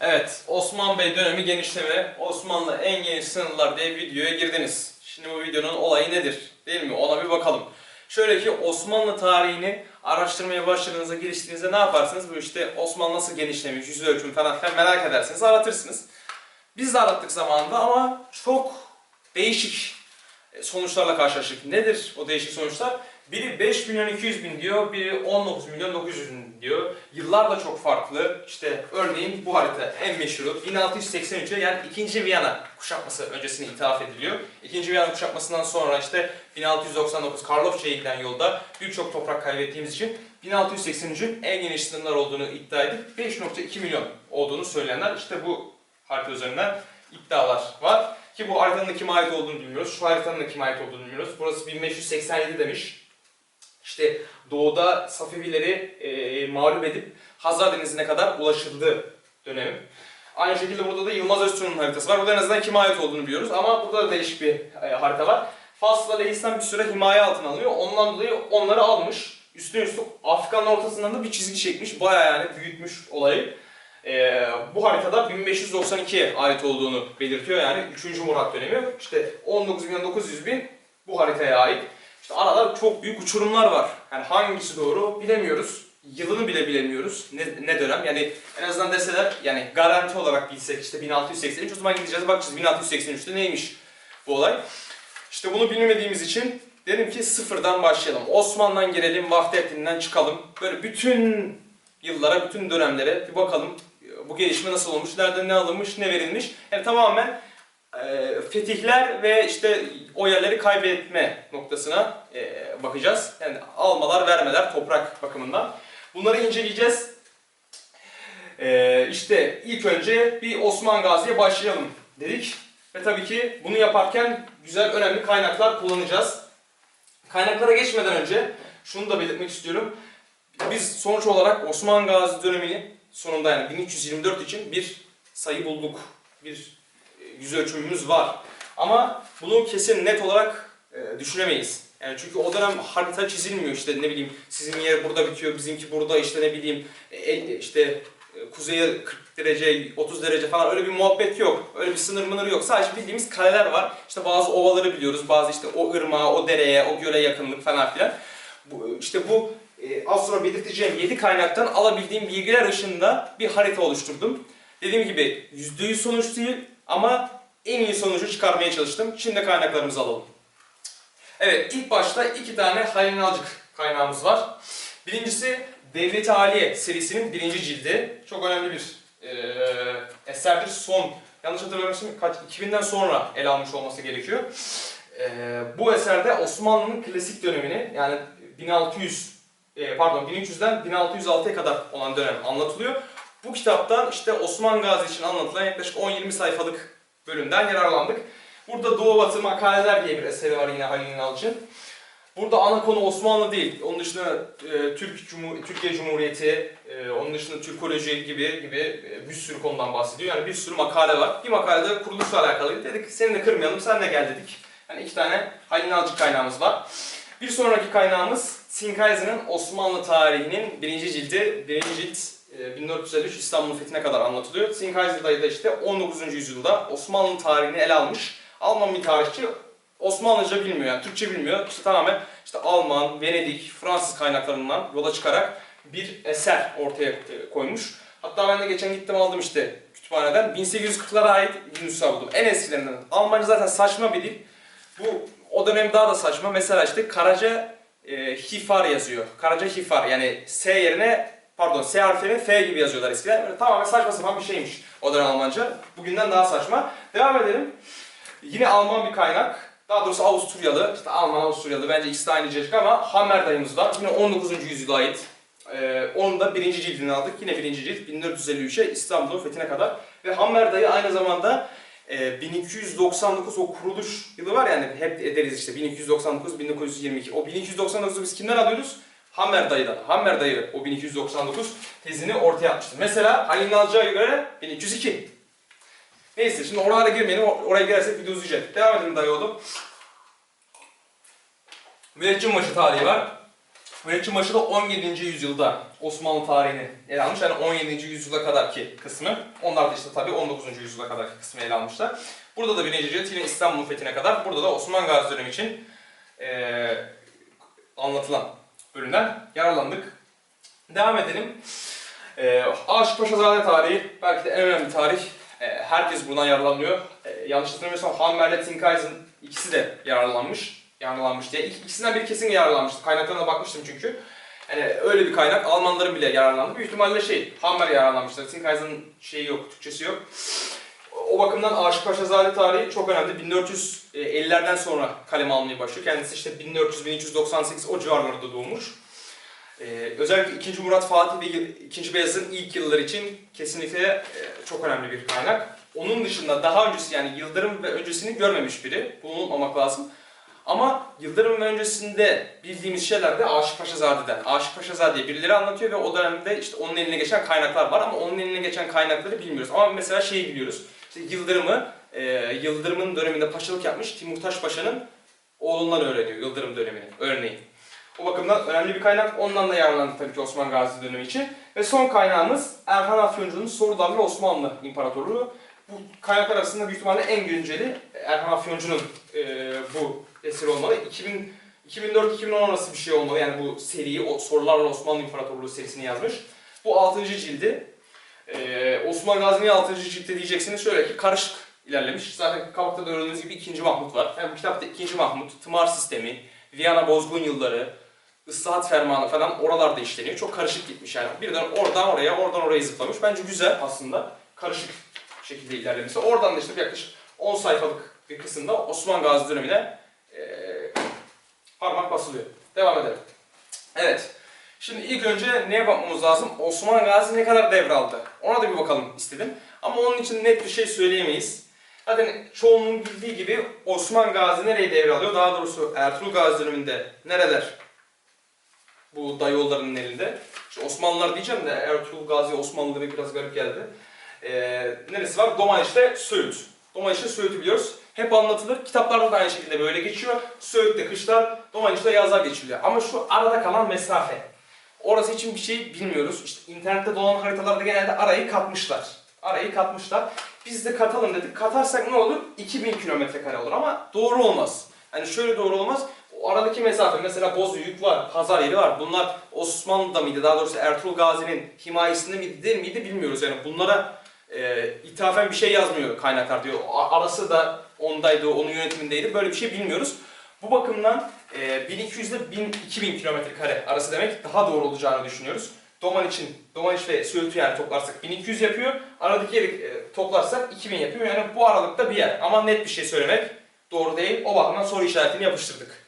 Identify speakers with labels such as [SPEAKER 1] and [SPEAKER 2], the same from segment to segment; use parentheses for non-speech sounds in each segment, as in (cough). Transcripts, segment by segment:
[SPEAKER 1] Evet, Osman Bey dönemi genişleme, Osmanlı en geniş sınırlar diye videoya girdiniz. Şimdi bu videonun olayı nedir? Değil mi? Ona bir bakalım. Şöyle ki Osmanlı tarihini araştırmaya başladığınızda, giriştiğinizde ne yaparsınız? Bu işte Osmanlı nasıl genişlemiş, yüz ölçüm falan filan merak edersiniz, aratırsınız. Biz de arattık zamanında ama çok değişik sonuçlarla karşılaştık. Nedir o değişik sonuçlar? Biri 5 milyon 200 bin diyor, biri 19 milyon 900 bin diyor. Yıllar da çok farklı. İşte örneğin bu harita en meşhuru 1683'e yani 2. Viyana kuşatması öncesine ithaf ediliyor. 2. Viyana kuşatmasından sonra işte 1699 Karlofça'ya giden yolda birçok toprak kaybettiğimiz için 1683'ün en geniş sınırlar olduğunu iddia edip 5.2 milyon olduğunu söyleyenler işte bu harita üzerinden iddialar var. Ki bu haritanın kime ait olduğunu bilmiyoruz. Şu haritanın da kime ait olduğunu bilmiyoruz. Burası 1587 demiş. İşte doğuda Safevileri e, mağlup edip Hazar Denizi'ne kadar ulaşıldığı dönem. Aynı şekilde burada da Yılmaz Öztun'un haritası var. Burada en azından kime ait olduğunu biliyoruz ama burada da değişik bir e, harita var. Fas'la Lehistan bir süre himaye altına alınıyor. Ondan dolayı onları almış. Üstüne üstlük Afrika'nın ortasından da bir çizgi çekmiş. Bayağı yani büyütmüş olayı. Ee, bu haritada 1592'ye ait olduğunu belirtiyor yani 3. Murat dönemi. İşte 19 milyon 900 bin bu haritaya ait. İşte arada çok büyük uçurumlar var. Yani hangisi doğru bilemiyoruz. Yılını bile bilemiyoruz. Ne, ne dönem? Yani en azından deseler yani garanti olarak bilsek işte 1683 o zaman gideceğiz bakacağız 1683'te neymiş bu olay. İşte bunu bilmediğimiz için dedim ki sıfırdan başlayalım. Osman'dan girelim, Vahdettin'den çıkalım. Böyle bütün yıllara, bütün dönemlere bir bakalım. Bu gelişme nasıl olmuş, nereden ne alınmış, ne verilmiş. Yani tamamen e, fetihler ve işte o yerleri kaybetme noktasına e, bakacağız. Yani almalar, vermeler toprak bakımından. Bunları inceleyeceğiz. E, işte ilk önce bir Osman Gazi'ye başlayalım dedik. Ve tabii ki bunu yaparken güzel, önemli kaynaklar kullanacağız. Kaynaklara geçmeden önce şunu da belirtmek istiyorum. Biz sonuç olarak Osman Gazi döneminin sonunda yani 1324 için bir sayı bulduk. Bir yüz ölçümümüz var. Ama bunu kesin net olarak e, düşünemeyiz. Yani çünkü o dönem harita çizilmiyor işte ne bileyim sizin yer burada bitiyor, bizimki burada işte ne bileyim e, el- işte e, kuzeye 40 derece, 30 derece falan öyle bir muhabbet yok. Öyle bir sınır mınır yok. Sadece bildiğimiz kaleler var. İşte bazı ovaları biliyoruz. Bazı işte o ırmağa, o dereye, o göle yakınlık falan filan. Bu, işte bu e, az sonra belirteceğim 7 kaynaktan alabildiğim bilgiler ışığında bir harita oluşturdum. Dediğim gibi %100 sonuç değil ama en iyi sonucu çıkarmaya çalıştım. Şimdi kaynaklarımızı alalım. Evet ilk başta iki tane Halil Nalcık kaynağımız var. Birincisi Devlet-i Aliye serisinin birinci cildi. Çok önemli bir eee eserdir. Son, yanlış hatırlamıyorsam kaç, 2000'den sonra ele almış olması gerekiyor. Eee, bu eserde Osmanlı'nın klasik dönemini yani 1600 e, pardon 1300'den 1606'ya kadar olan dönem anlatılıyor. Bu kitaptan işte Osman Gazi için anlatılan yaklaşık 10-20 sayfalık bölümden yararlandık. Burada Doğu Batı Makaleler diye bir eseri var yine Halil İnalcı'nın. Burada ana konu Osmanlı değil. Onun dışında e, Türk Cumhur Türkiye Cumhuriyeti, e, onun dışında Türkoloji gibi gibi e, bir sürü konudan bahsediyor. Yani bir sürü makale var. Bir makalede kuruluşla alakalı. Dedik seni de kırmayalım, sen de gel dedik. Yani iki tane Halil İnalcı kaynağımız var. Bir sonraki kaynağımız Sinkaiser'ın Osmanlı tarihinin birinci cildi, birinci cilt 1453 İstanbul fethine kadar anlatılıyor. Sinkaiser dayı da işte 19. yüzyılda Osmanlı tarihini ele almış. Alman bir tarihçi Osmanlıca bilmiyor yani Türkçe bilmiyor. İşte tamamen işte Alman, Venedik, Fransız kaynaklarından yola çıkarak bir eser ortaya e, koymuş. Hatta ben de geçen gittim aldım işte kütüphaneden. 1840'lara ait bir nüsha buldum. En eskilerinden. Almanca zaten saçma bir dil. Bu o dönem daha da saçma. Mesela işte Karaca e, Hifar yazıyor. Karaca Hifar yani S yerine pardon S harfini F gibi yazıyorlar eskiden. Böyle tamamen saçma sapan bir şeymiş o dönem Almanca. Bugünden daha saçma. Devam edelim. Yine Alman bir kaynak. Daha doğrusu Avusturyalı. İşte Alman Avusturyalı bence ikisi de aynı cacık ama Hammer dayımız var. Yine 19. yüzyıla ait. Ee, onun da birinci cildini aldık. Yine birinci cilt 1453'e İstanbul'un fethine kadar. Ve Hammer dayı aynı zamanda e, 1299 o kuruluş yılı var yani hep ederiz işte 1299 1922. O 1299'u biz kimden alıyoruz? Hammer dayıdan. Hammer dayı o 1299 tezini ortaya atmıştır. Mesela Halil Nalcı'ya göre 1302. Neyse şimdi oralara girmeyelim. Or- Oraya girersek video uzayacak. Devam edelim dayı oğlum. Müneccim başı tarihi var. Müneccimbaşı da 17. yüzyılda Osmanlı tarihini ele almış. Yani 17. yüzyıla kadarki kısmı. Onlar da işte tabii 19. yüzyıla kadarki kısmı ele almışlar. Burada da birinci cilt yine İstanbul fethine kadar. Burada da Osman Gazi dönemi için eee, anlatılan bölümden yararlandık. Devam edelim. Ee, Aşık Paşazade tarihi belki de en önemli tarih. Ee, herkes buradan yararlanıyor. Ee, yanlış hatırlamıyorsam Hammer'le Tinkaisen ikisi de yararlanmış. Yararlanmış diye. İk- İkisinden biri kesin yararlanmıştı. Kaynaklarına bakmıştım çünkü. Yani öyle bir kaynak. Almanların bile yararlandı. Büyük ihtimalle şey, Hammer yararlanmıştır. Tinkaisen'ın şeyi yok, Türkçesi yok. O bakımdan Aşık Paşazade tarihi çok önemli. 1450'lerden sonra kaleme almaya başlıyor. Kendisi işte 1400-1398 o civarlarda doğmuş. Ee, özellikle 2. Murat Fatih ve 2. Beyazıt'ın ilk yılları için kesinlikle e, çok önemli bir kaynak. Onun dışında daha öncesi yani Yıldırım ve öncesini görmemiş biri. Bunu unutmamak lazım. Ama Yıldırım ve öncesinde bildiğimiz şeyler de Aşık Paşazade'den. Aşık Paşazade'yi birileri anlatıyor ve o dönemde işte onun eline geçen kaynaklar var ama onun eline geçen kaynakları bilmiyoruz. Ama mesela şeyi biliyoruz. İşte Yıldırım'ı, e, Yıldırım'ın döneminde paşalık yapmış Timurtaş Paşa'nın oğlundan öğreniyor Yıldırım dönemini örneğin. O bakımdan önemli bir kaynak. Ondan da yararlandık tabii ki Osman Gazi dönemi için. Ve son kaynağımız Erhan Afyoncu'nun Sorularla Osmanlı İmparatorluğu. Bu kaynaklar arasında büyük ihtimalle en günceli Erhan Afyoncu'nun e, bu eseri olmalı. 2000 2004-2010 arası bir şey olmalı. Yani bu seriyi, o Sorularla Osmanlı İmparatorluğu serisini yazmış. Bu 6. cildi. Ee, Osman Gazi'nin 6. ciltte diyeceksiniz şöyle ki karışık ilerlemiş. Zaten kapakta da gördüğünüz gibi 2. Mahmut var. Yani bu kitapta 2. Mahmut, tımar sistemi, Viyana bozgun yılları, ıslahat fermanı falan oralarda işleniyor. Çok karışık gitmiş yani. Birden oradan oraya, oradan oraya zıplamış. Bence güzel aslında. Karışık şekilde ilerlemesi. Oradan da işte yaklaşık 10 sayfalık bir kısımda Osman Gazi dönemine eee, parmak basılıyor. Devam edelim. Evet. Şimdi ilk önce neye bakmamız lazım? Osman Gazi ne kadar devraldı? Ona da bir bakalım istedim. Ama onun için net bir şey söyleyemeyiz. Zaten çoğunluğun bildiği gibi Osman Gazi nereyi devralıyor? Daha doğrusu Ertuğrul Gazi döneminde nereler bu dayıoğullarının elinde? İşte Osmanlılar diyeceğim de Ertuğrul Gazi Osmanlı demek biraz garip geldi. Ee, neresi var? Domaniç'te Söğüt. Domaniç'te Söğüt'ü biliyoruz. Hep anlatılır. Kitaplarda da aynı şekilde böyle geçiyor. Söğüt'te kışlar, Domaniç'te yazlar geçiliyor. Ama şu arada kalan mesafe. Orası için bir şey bilmiyoruz. İşte internette dolan haritalarda genelde arayı katmışlar. Arayı katmışlar. Biz de katalım dedik. Katarsak ne olur? 2000 kilometre kare olur ama doğru olmaz. Hani şöyle doğru olmaz. O aradaki mesafe mesela Bozüyük var, Pazar yeri var. Bunlar Osmanlı'da mıydı? Daha doğrusu Ertuğrul Gazi'nin himayesinde miydi değil miydi bilmiyoruz. Yani bunlara e, ithafen bir şey yazmıyor kaynaklar diyor. Arası da ondaydı, onun yönetimindeydi. Böyle bir şey bilmiyoruz. Bu bakımdan e, 1200 ile 1000, 2000 kilometre kare arası demek daha doğru olacağını düşünüyoruz. Doman için, Domaniç ve Söğüt'ü yani toplarsak 1200 yapıyor. Aradaki yeri e, toplarsak 2000 yapıyor. Yani bu aralıkta bir yer. Ama net bir şey söylemek doğru değil. O bakımdan soru işaretini yapıştırdık.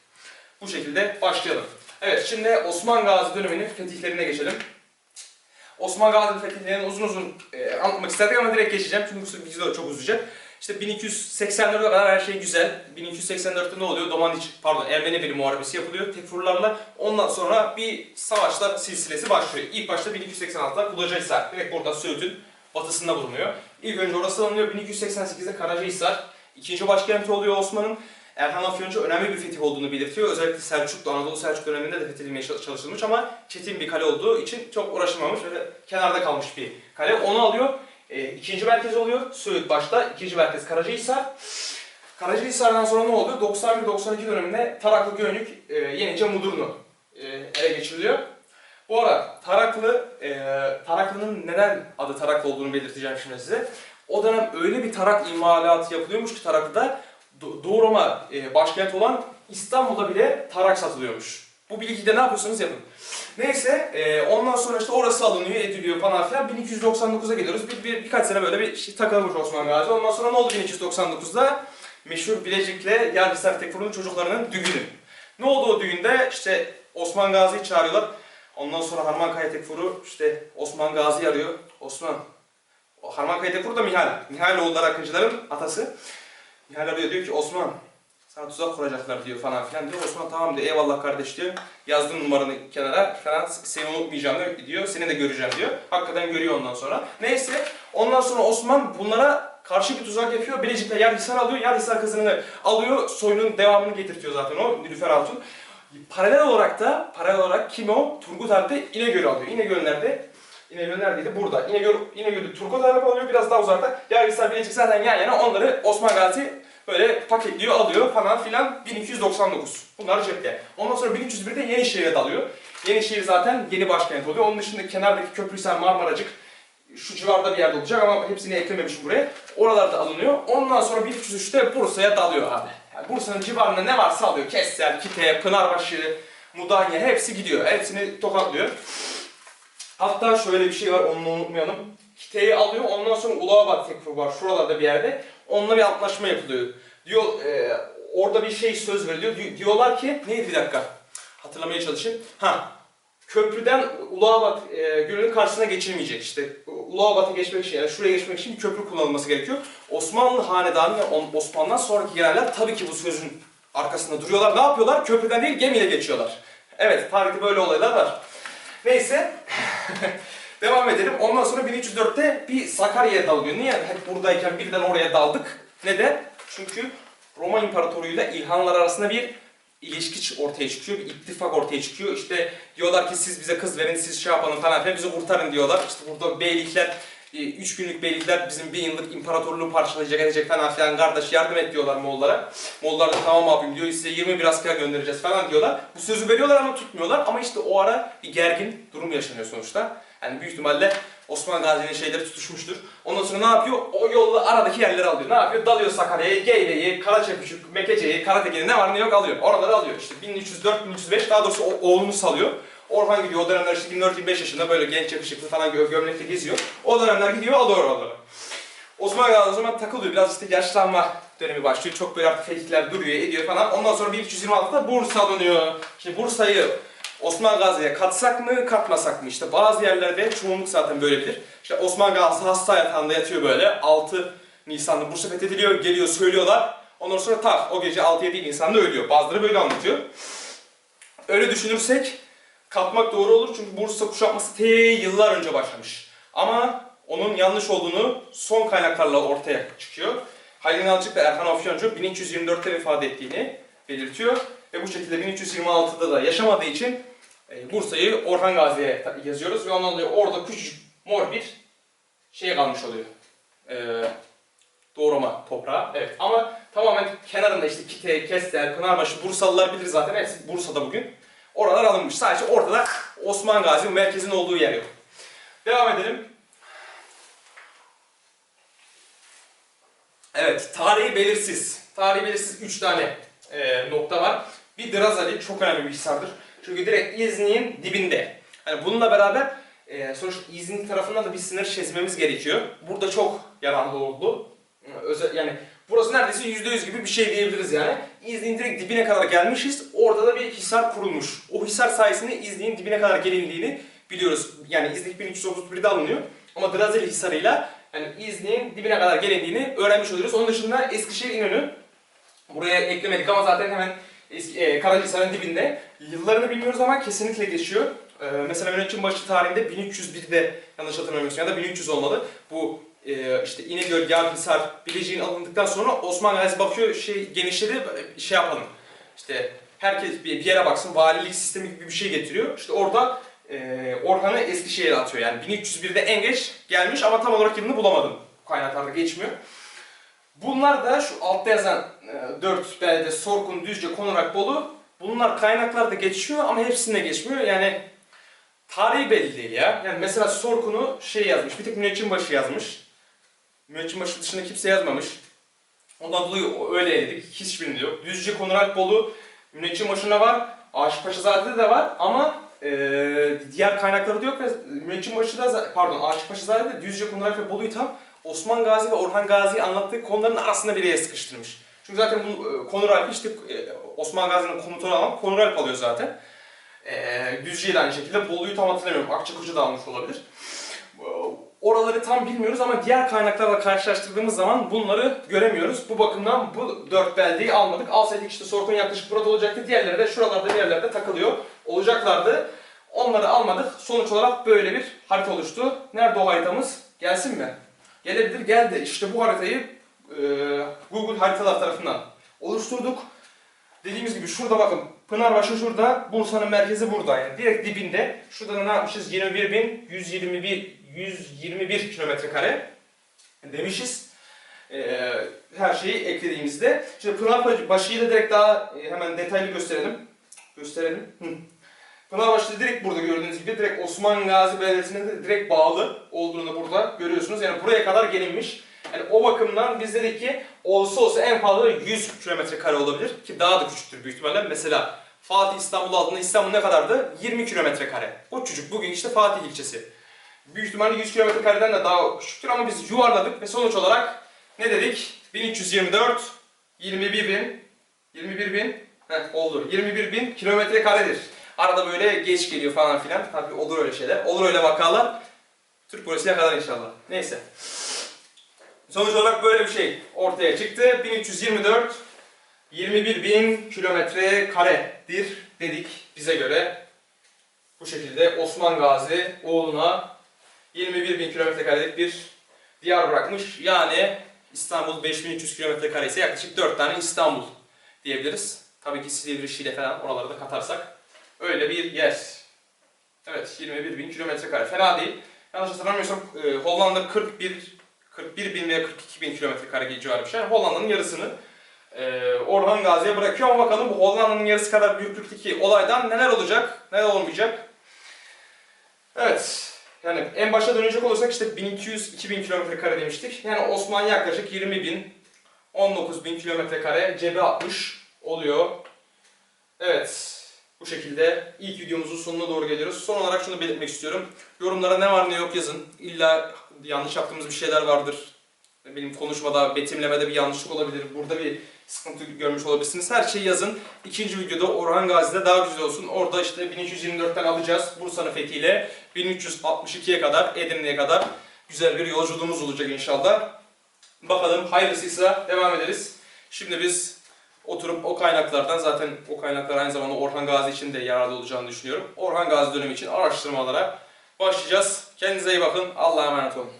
[SPEAKER 1] Bu şekilde başlayalım. Evet şimdi Osman Gazi döneminin fetihlerine geçelim. Osman Gazi fetihlerini uzun uzun e, anlatmak isterdik ama direkt geçeceğim çünkü bu video çok uzayacak. İşte 1284'e kadar her şey güzel. 1284'te ne oluyor? Domaniç, pardon Ermeni bir muharebesi yapılıyor Tekfurlarla. Ondan sonra bir savaşlar silsilesi başlıyor. İlk başta 1286'da Kulacahisar. Direkt burada Söğüt'ün batısında bulunuyor. İlk önce orası alınıyor. 1288'de Karacahisar. İkinci başkenti oluyor Osman'ın. Erhan Afyoncu önemli bir fetih olduğunu belirtiyor. Özellikle Selçuklu, Anadolu Selçuk döneminde de fethedilmeye çalışılmış ama çetin bir kale olduğu için çok uğraşılmamış. Böyle kenarda kalmış bir kale. Onu alıyor. E, ikinci merkez oluyor. Söğüt başta. ikinci merkez Karacahisar. Karacahisar'dan sonra ne oluyor? 91-92 döneminde Taraklı Gönlük e, yenice Mudurnu e, ele geçiriliyor. Bu arada Taraklı, e, Taraklı'nın neden adı Taraklı olduğunu belirteceğim şimdi size. O dönem öyle bir tarak imalatı yapılıyormuş ki Taraklı'da Do- Doğu Roma e, başkent olan İstanbul'da bile tarak satılıyormuş. Bu bilgiyi de ne yapıyorsanız yapın. Neyse e, ondan sonra işte orası alınıyor, ediliyor falan filan. 1299'a geliyoruz. Bir, bir, birkaç sene böyle bir şey takılmış Osman Gazi. Ondan sonra ne oldu 1299'da? Meşhur Bilecik'le Yargısar Tekfur'un çocuklarının düğünü. Ne oldu o düğünde? İşte Osman Gazi'yi çağırıyorlar. Ondan sonra Harmankaya Tekfur'u işte Osman Gazi'yi arıyor. Osman, o Harmankaya Tekfur da Mihal. Mihaloğulları Akıncıların atası. Nihal arıyor diyor ki Osman sana tuzak kuracaklar diyor falan filan diyor. Osman tamam diyor eyvallah kardeş diyor. Yazdım numaranı kenara falan seni unutmayacağım diyor. Seni de göreceğim diyor. Hakikaten görüyor ondan sonra. Neyse ondan sonra Osman bunlara karşı bir tuzak yapıyor. Bilecik'te Yarhisar alıyor. Yarhisar kızını alıyor. Soyunun devamını getirtiyor zaten o Nilüfer Hatun. Paralel olarak da paralel olarak kim o? Turgut Alp de İnegöl'ü alıyor. İnegöl nerede? İnegöl neredeydi? Burada. İnegöl, İnegöl'ü Turgut Alp alıyor biraz daha uzakta. Yargıçlar Bilecik zaten yan yana onları Osman Gazi böyle paketliyor, alıyor falan filan 1299. Bunlar cepte. Ondan sonra 1301'de Yenişehir'e dalıyor. Yenişehir zaten yeni başkent oluyor. Onun dışında kenardaki Köprüsel Marmaracık şu civarda bir yerde olacak ama hepsini eklememişim buraya. Oralarda alınıyor. Ondan sonra 1303'te Bursa'ya dalıyor abi. Yani Bursa'nın civarında ne varsa alıyor. Kessel, Kite, Pınarbaşı, Mudanya hepsi gidiyor. Hepsini tokatlıyor. Hatta şöyle bir şey var onu unutmayalım. Kite'yi alıyor ondan sonra Uluabat Tekfur var şuralarda bir yerde. Onunla bir antlaşma yapılıyor. Diyor e, orada bir şey söz veriliyor. Di- Diyorlar ki neydi bir dakika hatırlamaya çalışayım. Ha köprüden Uluabat e, Gölü'nün karşısına geçilmeyecek. İşte Uluabat'a geçmek için yani şuraya geçmek için bir köprü kullanılması gerekiyor. Osmanlı hanedanı ve Osmanlı'dan sonraki gelenler tabii ki bu sözün arkasında duruyorlar. Ne yapıyorlar? Köprüden değil gemiyle geçiyorlar. Evet tarihte böyle olaylar var. Neyse. (laughs) Devam edelim. Ondan sonra 1304'te bir Sakarya'ya dalıyor. Niye hep buradayken birden oraya daldık? Neden? Çünkü Roma İmparatorluğu'yla İlhanlar arasında bir ilişki ortaya çıkıyor. Bir ittifak ortaya çıkıyor. İşte diyorlar ki siz bize kız verin, siz şey yapalım falan filan bizi kurtarın diyorlar. İşte burada beylikler, 3 günlük beylikler bizim bir yıllık imparatorluğu parçalayacak edecek falan filan kardeş yardım et diyorlar Moğollara. Moğollar da tamam abim diyor size 21 asker göndereceğiz falan diyorlar. Bu sözü veriyorlar ama tutmuyorlar ama işte o ara bir gergin durum yaşanıyor sonuçta. Yani büyük ihtimalle Osman Gazi'nin şeyleri tutuşmuştur. Ondan sonra ne yapıyor? O yolla aradaki yerleri alıyor. Ne yapıyor? Dalıyor Sakarya'yı, Geyve'yi, Karaçepüşük, Mekece'yi, Karatekin'i ne var ne yok alıyor. Oraları alıyor. İşte 1304-1305 daha doğrusu o- oğlunu salıyor. Orhan gidiyor. O dönemler işte 24-25 yaşında böyle genç yakışıklı falan gö gömlekle geziyor. O dönemler gidiyor alıyor oraları. Osman Gazi o zaman takılıyor. Biraz işte yaşlanma dönemi başlıyor. Çok böyle artık fekikler duruyor, ediyor falan. Ondan sonra 1326'da Bursa dönüyor. Şimdi Bursa'yı Osman Gazi'ye katsak mı, katmasak mı? İşte bazı yerlerde çoğunluk zaten böyle bilir. İşte Osman Gazi hasta yatağında yatıyor böyle. 6 Nisan'da Bursa fethediliyor, geliyor söylüyorlar. Ondan sonra tak o gece 6-7 Nisan'da ölüyor. Bazıları böyle anlatıyor. Öyle düşünürsek katmak doğru olur çünkü Bursa kuşatması te yıllar önce başlamış. Ama onun yanlış olduğunu son kaynaklarla ortaya çıkıyor. Halil Nalcık ve Erhan Afyoncu 1324'te vefat ettiğini belirtiyor. Ve bu şekilde 1326'da da yaşamadığı için e, Bursa'yı Orhan Gazi'ye yazıyoruz ve ondan dolayı orada küçücük mor bir şey kalmış oluyor. E, doğrama toprağı. Evet ama tamamen kenarında işte Kite, Kestel, Pınarbaşı, Bursalılar bilir zaten. Hepsi Bursa'da bugün. Oralar alınmış. Sadece ortada Osman Gazi merkezin olduğu yer yok. Devam edelim. Evet, tarihi belirsiz. Tarihi belirsiz 3 tane e, nokta var. Bir Drazali çok önemli bir hisardır. Çünkü direkt İznik'in dibinde. Yani bununla beraber e, sonuçta İznik tarafından da bir sınır çizmemiz gerekiyor. Burada çok yararlı oldu. Özel, yani burası neredeyse %100 gibi bir şey diyebiliriz yani. İznik'in direkt dibine kadar gelmişiz. Orada da bir hisar kurulmuş. O hisar sayesinde İznik'in dibine kadar gelindiğini biliyoruz. Yani İznik 1331'de alınıyor. Ama Drazeli Hisarı'yla yani İznik'in dibine kadar gelindiğini öğrenmiş oluyoruz. Onun dışında Eskişehir İnönü. Buraya eklemedik ama zaten hemen eski, e, Karahisar'ın dibinde. Yıllarını bilmiyoruz ama kesinlikle geçiyor. E, mesela Mehmetçin tarihinde 1301'de yanlış hatırlamıyorsam ya da 1300 olmalı. Bu e, işte İnegöl, Yarghisar, Bilecik'in alındıktan sonra Osman Gazi bakıyor şey genişledi şey yapalım. İşte herkes bir, bir yere baksın valilik sistemi gibi bir şey getiriyor. İşte orada e, Orhan'ı Eskişehir'e atıyor. Yani 1301'de en geç gelmiş ama tam olarak yılını bulamadım. Kaynaklarda geçmiyor. Bunlar da şu altta yazan 4 belde Sorkun, Düzce, Konurak, Bolu bunlar kaynaklarda geçiyor ama hepsinde geçmiyor. Yani tarihi belli değil ya. Yani mesela Sorkun'u şey yazmış, bir tek Müneccimbaşı yazmış. Müneccimbaşı dışında kimse yazmamış. Ondan dolayı öyle eledik. Hiçbirinde yok. Düzce, Konurak, Bolu Müneccimbaşı'nda var. Aşık Paşazade'de de var ama e, diğer kaynaklarda yok ve Müneccimbaşı'da pardon Aşık Paşazade'de Düzce, Konurak ve Bolu'yu tam Osman Gazi ve Orhan Gazi'yi anlattığı konuların arasında bir yere sıkıştırmış. Çünkü zaten bu e, Konur Alp işte e, Osman Gazi'nin komutanı alan Konur Alp alıyor zaten. E, de aynı şekilde Bolu'yu tam hatırlamıyorum. Akçakoca da almış olabilir. E, Oraları tam bilmiyoruz ama diğer kaynaklarla karşılaştırdığımız zaman bunları göremiyoruz. Bu bakımdan bu dört beldeyi almadık. Alsaydık işte Sorkun yaklaşık burada olacaktı. Diğerleri de şuralarda bir yerlerde takılıyor olacaklardı. Onları almadık. Sonuç olarak böyle bir harita oluştu. Nerede o haritamız? Gelsin mi? Gelebilir, geldi. İşte bu haritayı e, Google haritalar tarafından oluşturduk. Dediğimiz gibi şurada bakın Pınarbaşı şurada, Bursa'nın merkezi burada yani direkt dibinde. Şurada da ne yapmışız? 21.121 121 kilometre kare demişiz. Ee, her şeyi eklediğimizde. Şimdi Pınarbaşı'yı da direkt daha e, hemen detaylı gösterelim. Gösterelim. Hı. Pınarbaşı direkt burada gördüğünüz gibi direkt Osman Gazi Belediyesi'ne de direkt bağlı olduğunu da burada görüyorsunuz. Yani buraya kadar gelinmiş. Yani o bakımdan biz dedik ki olsa olsa en fazla 100 kilometre kare olabilir ki daha da küçüktür büyük ihtimalle. Mesela Fatih İstanbul aldığında İstanbul ne kadardı? 20 kilometre kare. O çocuk bugün işte Fatih ilçesi. Büyük ihtimalle 100 kilometre kareden de daha küçüktür ama biz yuvarladık ve sonuç olarak ne dedik? 1324, 21 bin, 21 bin, heh, olur. 21 bin kilometre karedir. Arada böyle geç geliyor falan filan. Tabii olur öyle şeyler. Olur öyle vakalar. Türk polisi yakalar inşallah. Neyse. Sonuç olarak böyle bir şey ortaya çıktı. 1324 21 bin kilometre karedir dedik bize göre. Bu şekilde Osman Gazi oğluna 21 bin kilometre karelik bir diyar bırakmış. Yani İstanbul 5300 kilometre kare ise yaklaşık 4 tane İstanbul diyebiliriz. Tabii ki Silivri, Şile falan oraları da katarsak öyle bir yer. Evet 21 bin kilometre kare fena değil. Yanlış hatırlamıyorsam e, Hollanda 41 41 bin veya 42 bin kilometre kare civarı bir şey. Hollanda'nın yarısını e, Orhan Gazi'ye bırakıyor ama bakalım bu Hollanda'nın yarısı kadar büyüklükteki olaydan neler olacak, neler olmayacak. Evet. Yani en başa dönecek olursak işte 1200-2000 kilometre kare demiştik. Yani Osman yaklaşık 20 bin, 19 bin kilometre kare cebe atmış oluyor. Evet. Bu şekilde ilk videomuzun sonuna doğru geliyoruz. Son olarak şunu belirtmek istiyorum. Yorumlara ne var ne yok yazın. İlla yanlış yaptığımız bir şeyler vardır. Benim konuşmada, betimlemede bir yanlışlık olabilir. Burada bir sıkıntı görmüş olabilirsiniz. Her şeyi yazın. İkinci videoda Orhan Gazi'de daha güzel olsun. Orada işte 1324'ten alacağız Bursa'nın fethiyle 1362'ye kadar, Edirne'ye kadar güzel bir yolculuğumuz olacak inşallah. Bakalım hayırlısıysa devam ederiz. Şimdi biz oturup o kaynaklardan zaten o kaynaklar aynı zamanda Orhan Gazi için de yararlı olacağını düşünüyorum. Orhan Gazi dönemi için araştırmalara başlayacağız. Kendinize iyi bakın. Allah'a emanet olun.